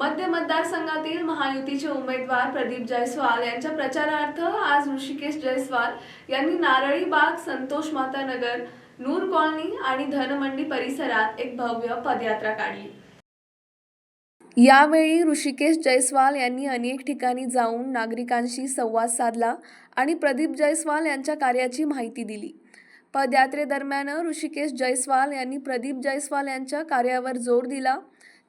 मध्य मतदारसंघातील महायुतीचे उमेदवार प्रदीप जयस्वाल यांच्या प्रचारार्थ आज ऋषिकेश जयस्वाल यांनी नारळी बाग संतोष माता नगर नूर कॉलनी आणि धनमंडी परिसरात एक भव्य पदयात्रा काढली. यावेळी ऋषिकेश जयस्वाल यांनी अनेक ठिकाणी जाऊन नागरिकांशी संवाद साधला आणि प्रदीप जयस्वाल यांच्या कार्याची माहिती दिली. पदयात्रेदरम्यान ऋषिकेश जयस्वाल यांनी प्रदीप जयस्वाल यांच्या कार्यावर जोर दिला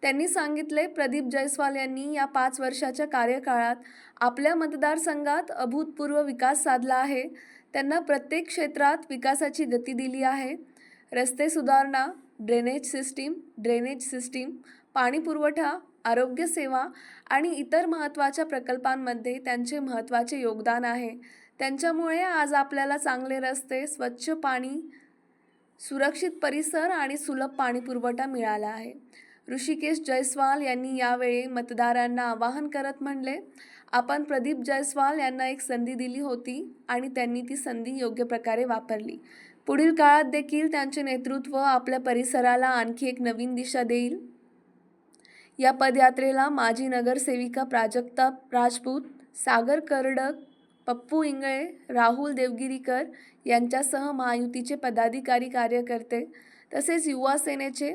त्यांनी सांगितले प्रदीप जयस्वाल यांनी या पाच वर्षाच्या कार्यकाळात आपल्या मतदारसंघात अभूतपूर्व विकास साधला आहे. त्यांना प्रत्येक क्षेत्रात विकासाची गती दिली आहे. रस्ते सुधारणा ड्रेनेज सिस्टीम ड्रेनेज सिस्टीम पाणीपुरवठा आरोग्यसेवा आणि इतर महत्त्वाच्या प्रकल्पांमध्ये त्यांचे महत्त्वाचे योगदान आहे. त्यांच्यामुळे आज आपल्याला चांगले रस्ते स्वच्छ पाणी सुरक्षित परिसर आणि सुलभ पाणीपुरवठा मिळाला आहे. ऋषिकेश जयस्वाल यांनी यावेळी मतदारांना आवाहन करत म्हणले आपण प्रदीप जयस्वाल यांना एक संधी दिली होती आणि त्यांनी ती संधी योग्य प्रकारे वापरली. पुढील काळात देखील त्यांचे नेतृत्व आपल्या परिसराला आणखी एक नवीन दिशा देईल या पदयात्रेला माजी नगरसेविका प्राजक्ता राजपूत सागर करडक पप्पू इंगळे राहुल देवगिरीकर यांच्यासह महायुतीचे पदाधिकारी कार्यकर्ते तसेच युवा सेनेचे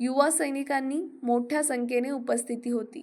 युवा सैनिकांनी मोठ्या संख्येने उपस्थिती होती.